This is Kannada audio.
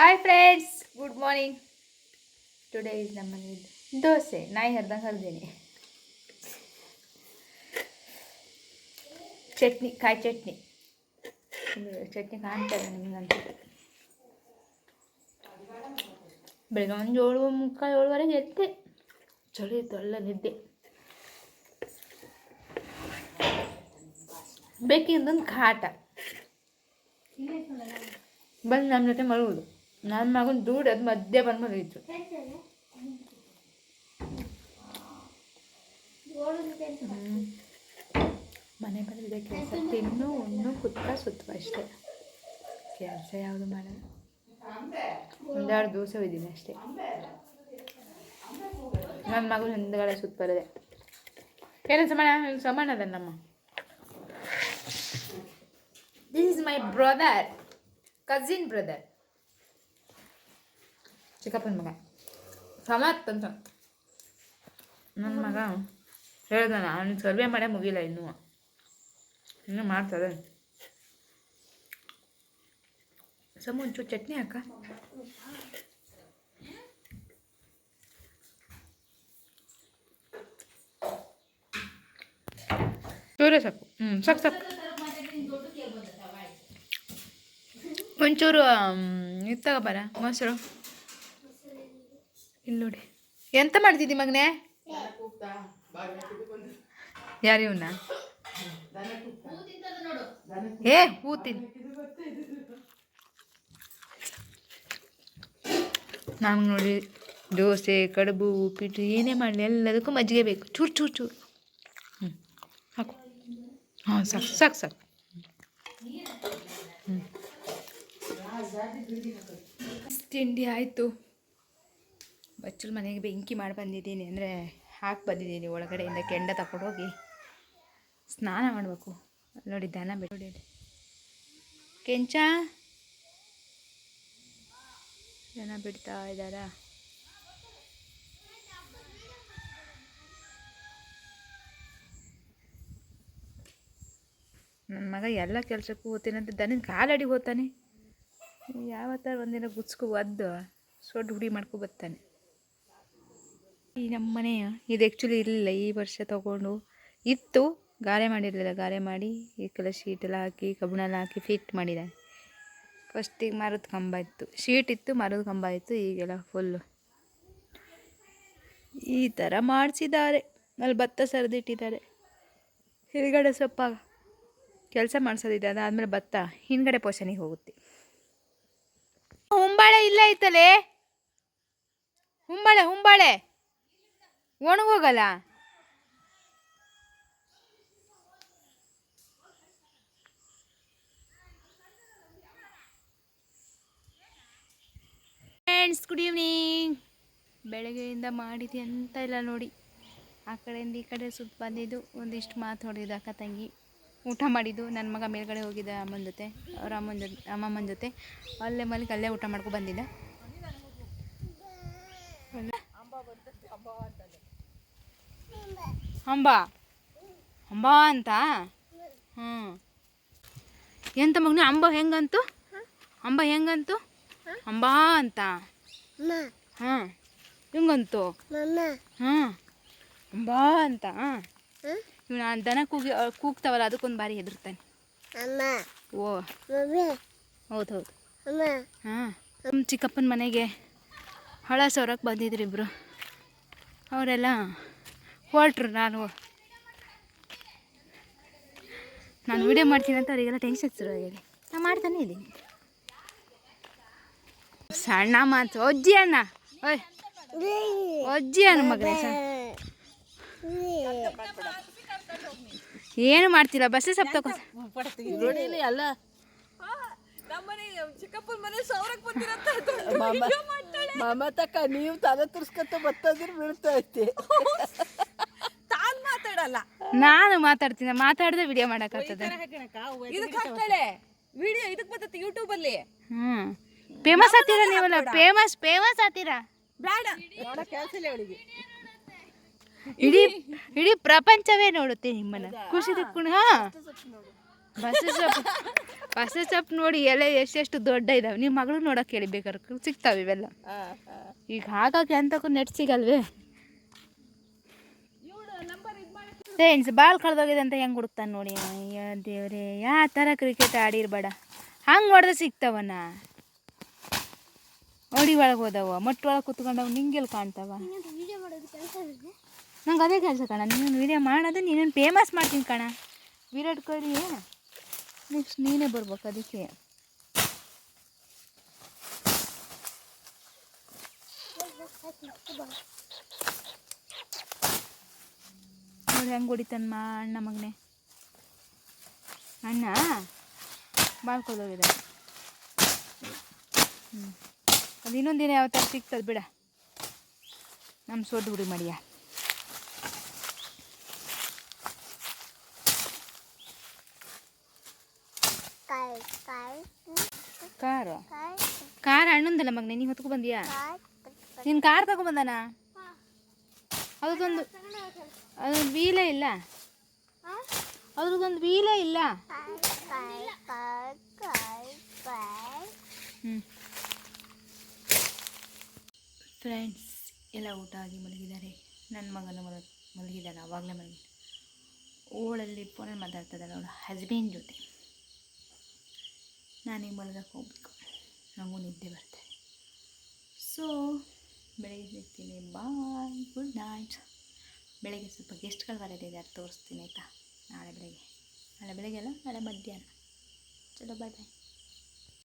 Hi friends good morning today is ನಮ್ಮ ದೋಸೆ. ನಾಯಿ ಹರಿದಂಗೆ ಹರಿದೇನೆ. ಚಟ್ನಿ, ಕಾಯಿ ಚಟ್ನಿ. ಚಟ್ನಿ ಕಾಣ್ತಾರೆ ನಿಮ್ಗಂತ. ಬೆಳಗ್ಗೆ ಒಂದು ಏಳು ಮುಕ್ಕಾಲು ಏಳುವರೆಗೆ ಎದ್ದೆ. ಚಳಿ ಇತ್ತು, ಎಲ್ಲ ನಿದ್ದೆ ಬೇಕಿದ್ದೊಂದು ಕಾಟ. ಬಂದು ನಮ್ಮ ಜೊತೆ ಮಲಗುದು. ನನ್ನ ಮಗನ ದೂಡ ಅದು ಮಧ್ಯೆ ಬಂದು ಮಲಗಿತ್ತು. ಮನೆ ಬಂದಿದೆ ಕೆಲಸ. ತಿನ್ನು, ಉಣ್ಣು, ಕುತ್ಕ ಸುತ್ತ ಅಷ್ಟೇ. ಕೆಲಸ ಯಾವುದು ಮಾಡಲ್ಲ. ಒಂದೆರಡು ದಿವಸ ಇದ್ದೀನಿ ಅಷ್ಟೇ. ನನ್ನ ಮಗನ ಹಿಂದ್ಗಡೆ ಸುತ್ತ ಬರದೆ ಕೆಲಸ ಸಮಾನ ಸಮಾನ ಅದ ನಮ್ಮ. This is my brother cousin brother ಚಿಕ್ಕಪ್ಪನ ಮಗ. ಸಮತ್ ಅಂತ. ನನ್ನ ಮಗ ಹೇಳ್ದ ಅವನು ಸರ್ವೆ ಮಾಡೇ ಮುಗಿಲ್ಲ ಇನ್ನೂ. ಇನ್ನೂ ಮಾಡ್ತಾರೆ ಸಮ ಒಂಚೂರು ಚಟ್ನಿ ಹಾಕ. ಚೂರೇ ಸಾಕು. ಹ್ಞೂ ಸಾಕು ಸಾಕು. ಒಂಚೂರು ಇತ್ತಾಗ ಬರ, ಮೊಸರು. ಇಲ್ಲಿ ನೋಡಿ. ಎಂತ ಮಾಡ್ತಿದ್ದಿ ಮಗನೇ? ಯಾರು ಏ, ಹೂ ತಿನ್. ನಮ್ಗೆ ನೋಡಿ ದೋಸೆ, ಕಡುಬು, ಉಪ್ಪಿಟ್ಟು ಏನೇ ಮಾಡಲಿ, ಎಲ್ಲದಕ್ಕೂ ಮಜ್ಜಿಗೆ ಬೇಕು. ಚೂರು ಚೂರು ಚೂರು. ಹ್ಞೂ ಹಾಕು. ಹಾಂ, ಸಾಕು ಸಾಕು ಸಾಕು. ಹ್ಞೂ ತಿಂಡಿ ಆಯಿತು. ಬಚ್ಚಲ ಮನೆಗೆ ಬೆಂಕಿ ಮಾಡಿ ಬಂದಿದ್ದೀನಿ ಅಂದರೆ ಹಾಕಿ ಬಂದಿದ್ದೀನಿ ಒಳಗಡೆಯಿಂದ ಕೆಂಡ ತಗೊಂಡೋಗಿ ಸ್ನಾನ ಮಾಡಬೇಕು. ನೋಡಿ, ದನ ಬಿಡಿ ಕೆಂಚ? ದನ ಬಿಡ್ತಾ ಇದ್ದಾರಾ? ನನ್ನ ಮಗ ಎಲ್ಲ ಕೆಲಸಕ್ಕೂ ಹೋಗ್ತೀನಂತ ದನಿನ ಕಾಲಡಿ ಹೋಗ್ತಾನೆ. ಯಾವತ್ತಾರು ಒಂದಿನ ಗುಚ್ಕು ಒದ್ದು ಸೊಡ್ಡು ಹುಡಿ ಮಾಡ್ಕೊ ಬರ್ತಾನೆ. ಈ ನಮ್ಮ ಮನೆಯ ಇದು ಆ್ಯಕ್ಚುಲಿ ಇರಲಿಲ್ಲ. ಈ ವರ್ಷ ತಗೊಂಡು ಇತ್ತು. ಗಾರೆ ಮಾಡಿರಲಿಲ್ಲ. ಗಾರೆ ಮಾಡಿ ಈ ಕೆಲ ಶೀಟ್ ಎಲ್ಲ ಹಾಕಿ, ಕಬ್ಬಣ ಎಲ್ಲ ಹಾಕಿ ಫಿಟ್ ಮಾಡಿದ್ದಾರೆ ಫಸ್ಟಿಗೆ ಮರದ ಕಂಬ ಇತ್ತು. ಶೀಟ್ ಇತ್ತು, ಮರದ ಕಂಬ ಇತ್ತು. ಈಗೆಲ್ಲ ಫುಲ್ಲು ಈ ಥರ ಮಾಡಿಸಿದ್ದಾರೆ. ಅಲ್ಲಿ ಭತ್ತ ಸರಿದಿಟ್ಟಿದ್ದಾರೆ. ಹಿಂದ್ಗಡೆ ಸ್ವಲ್ಪ ಕೆಲಸ ಮಾಡಿಸೋದಿದೆ. ಅದಾದಮೇಲೆ ಭತ್ತ ಹಿಂದ್ಗಡೆ ಪೋಷಣಿಗೆ ಹೋಗುತ್ತೆ. ಹುಂಬಾಳೆ ಇಲ್ಲ ಐತಲೇ? ಹುಂಬಾಳೆ ಹುಂಬಾಳೆ. ಒಣಗೋಗಲ್ಲ? ಫ್ರೆಂಡ್ಸ್ ಗುಡ್ ಈವ್ನಿಂಗ್ ಬೆಳಗ್ಗೆಯಿಂದ ಮಾಡಿದ್ದು ಅಂತ ಇಲ್ಲ ನೋಡಿ. ಆ ಕಡೆಯಿಂದ ಈ ಕಡೆ ಸುತ್ತ ಬಂದಿದ್ದು, ಒಂದಿಷ್ಟು ಮಾತು ಹೊಡೆದಿದ್ದು ಅಕ್ಕ ತಂಗಿ. ಊಟ ಮಾಡಿದ್ದು ನನ್ನ ಮಗ ಮೇಲ್ಗಡೆ ಹೋಗಿದ್ದೆ ಅಮ್ಮನ ಜೊತೆ, ಅವ್ರ ಅಮ್ಮನ ಜೊತೆ ಅಮ್ಮಮ್ಮನ ಜೊತೆ. ಅಲ್ಲೇ ಮಲ್ಲಿಗೆ ಅಲ್ಲೇ ಊಟ ಮಾಡ್ಕೊ ಬಂದಿದ್ದ. ಅಂಬ ಅಂಬ ಅಂತ? ಹ್ಞೂ ಎಂತ ಮಗನ ಅಂಬ ಹೆಂಗಂತು? ಅಂಬ ಹೆಂಗಂತು? ಅಂಬ ಅಂತ. ಹಾಂ ಹೆಂಗಂತು? ಹಾಂ ಅಂಬ ಅಂತ. ಇವನು ದನ ಕೂಗಿ ಕೂಗ್ತಾವಲ್ಲ ಅದಕ್ಕೊಂದು ಬಾರಿ ಹೆದರ್ತಾನೆ ಓ. ಹೌದು ಹೌದು. ಹಾಂ ನಮ್ಮ ಚಿಕ್ಕಪ್ಪನ ಮನೆಗೆ ಹಳ ಸೌರಕ್ಕೆ ಬಂದಿದ್ರಿ ಇಬ್ಬರು ಅವರೆಲ್ಲ ಹೊರಟ್ರು ನಾನು. ನಾನು ವಿಡಿಯೋ ಮಾಡ್ತೀನಿ ಅಂತ ಅವರಿಗೆಲ್ಲ ಟೆನ್ಷನ್ ಶುರು ಆಗಿದೆ ನಾನು ಮಾಡ್ತಾನೆ ಇದ್ದೀನಿ. ಸಣ್ಣ ಮಾತು ಅಜ್ಜಿ ಅಣ್ಣ. ಓಯ್ ಅಜ್ಜಿ ಅಣ್ಣ ಮಗನೇ ಸರ್ ಏನು ಮಾಡ್ತಿಲ್ಲ ಬಸ್ಸೇ ಸಪ್ ತಗೋ ನೋಡಿಲಿ ಅಲ್ಲ ಮಮತಕ್ಕ ನೀವು ತಲೆ ತುರ್ಸ್ಕೊತ ಬರ್ತದಿರ್ ಬೀಳ್ತಾ ಐತಿ ತಾನ್ ಮಾತಾಡಲ್ಲ. ನಾನು ಮಾತಾಡ್ತೀನಿ ಮಾತಾಡದೆ ವಿಡಿಯೋ ಮಾಡಕ್ ಇದಕ್ಕೆ ಹಾಕ್ತಾಳೆ. ವಿಡಿಯೋ ಇದಕ್ಕೆ ಬರ್ತೈತಿ ಯೂಟ್ಯೂಬ್ ಅಲ್ಲಿ. ಹ್ಮ್. ಫೇಮಸ್ ಆತೀರ ನೀವಲ್ಲ ಫೇಮಸ್ ಫೇಮಸ್ ಆತೀರಾ ಬೇಡ ಇಲ್ಲ ಅವಳಿಗೆ ಇಡೀ ಇಡೀ ಪ್ರಪಂಚವೇ ನೋಡುತ್ತೆ ನಿಮ್ಮನ್ನ. ಖುಷಿ ತಕ್ಕೊಂಡು ಹಾ. ಬಸಳೆ ಸ್ಟಾಪ್ ಬಸ್ ಸ್ಟಾಪ್ ನೋಡಿ ಎಲೆ ಎಷ್ಟೆಷ್ಟು ದೊಡ್ಡ ಇದಾವೆ. ನಿಮ್ಮ ಮಗಳು ನೋಡಕ್ಕೆ ಹೇಳಿ ಬೇಕಾದ್ರೆ ಸಿಗ್ತಾವೆ ಇವೆಲ್ಲ. ಈಗ ಹಾಗಾಗಿ ಅಂತಕ್ಕೂ ನೆಟ್ ಸಿಗಲ್ವೇ? ಫ್ರೆಂಡ್ಸ್ ಬಾಲ್ ಕಳೆದೋಗಿದೆ ಅಂತ ಹೆಂಗೆ ಹುಡುಕ್ತಾನೆ ನೋಡಿ. ಅಯ್ಯೋ ದೇವ್ರೆ ಯಾವ ಥರ ಕ್ರಿಕೆಟ್ ಆಡಿರ್ಬೇಡ. ಹಂಗೆ ಹೊಡೆದ ಸಿಗ್ತಾವನ? ಒಡಿ ಒಳಗೆ ಹೋದವ ಮೊಟ್ಟ ಒಳಗೆ ಕುತ್ಕೊಂಡವ್ ನಿಂಗೆಲ್ಲಿ ಕಾಣ್ತಾವ? ನಂಗೆ ಅದೇ ಕೆಲಸ ಕಣ ನೀನು ವಿಡಿಯೋ ಮಾಡೋದು ನೀನು ಫೇಮಸ್ ಮಾಡ್ತೀನಿ ಕಣ. ವಿರಾಟ್ ಕೊಹ್ಲಿ ನೆಕ್ಸ್ಟ್ ನೀನೇ ಬರ್ಬೇಕು ಅದಕ್ಕೆ ನೋಡಿ ಹೆಂಗೆ ಹೊಡಿತಾನಮ್ಮ ಅಣ್ಣ ಮಗನೇ. ಅಣ್ಣ ಮಾಡ್ಕೊಳ್ಳೋಗಿದೆ ಹ್ಞೂ ಅದು ಇನ್ನೊಂದು ದಿನ ಯಾವ ಥರ ಸಿಗ್ತದೆ ಬಿಡ. ನಮ್ಮ ಸೊಡ್ಡು ಹುಡಿ ಮಾಡಿಯ ಕಾರು? ಕಾರ್ ಅಣ್ಣಂದಲ್ಲ ಮಗನೇ, ನೀ ಹೊತ್ಕೊ ಬಂದಿಯಾ? ನೀನು ಕಾರ್ ತಗೊಬಂದಾನ ಅದೊಂದು ಅದೊಂದು ವೀಲೇ ಇಲ್ಲ. ಅದ್ರದ್ದೊಂದು ವೀಲೇ ಇಲ್ಲ. ಫ್ರೆಂಡ್ಸ್ ಎಲ್ಲ ಊಟ ಆಗಿ ಮಲಗಿದ್ದಾರೆ. ನನ್ನ ಮಗನ ಮಲ ಮಲಗಿದ್ದಾನೆ, ಅವಾಗಲೇ ಮಲಗಿ ಓಳಲ್ಲಿ ಫೋನಲ್ಲಿ ಮಾತಾಡ್ತಿದ್ದಾನೆ ಅವಳ ಹಸ್ಬೆಂಡ್ ಜೊತೆ. ನಾನೀಗ ಮಲಗಕ್ಕೆ ಹೋಗ್ಬೇಕು. ನನಗೂ ನಿದ್ದೆ ಬರ್ತದೆ ಸೊ ಬೆಳಗ್ಗೆ ಸಿಗ್ತೀನಿ ಬಾಯ್ ಗುಡ್ ನೈಟ್ ಬೆಳಗ್ಗೆ ಸ್ವಲ್ಪ ಗೆಸ್ಟ್ಗಳು ಬರೋದಿದ್ದಾರೆ ತೋರಿಸ್ತೀನಿ ಆಯಿತಾ? ನಾಳೆ ಬೆಳಗ್ಗೆ. ನಾಳೆ ಬೆಳಗ್ಗೆ ಅಲ್ಲ, ನಾಳೆ ಮಧ್ಯಾಹ್ನ. ಚಲೋ ಬಾಯ್ ಬಾಯ್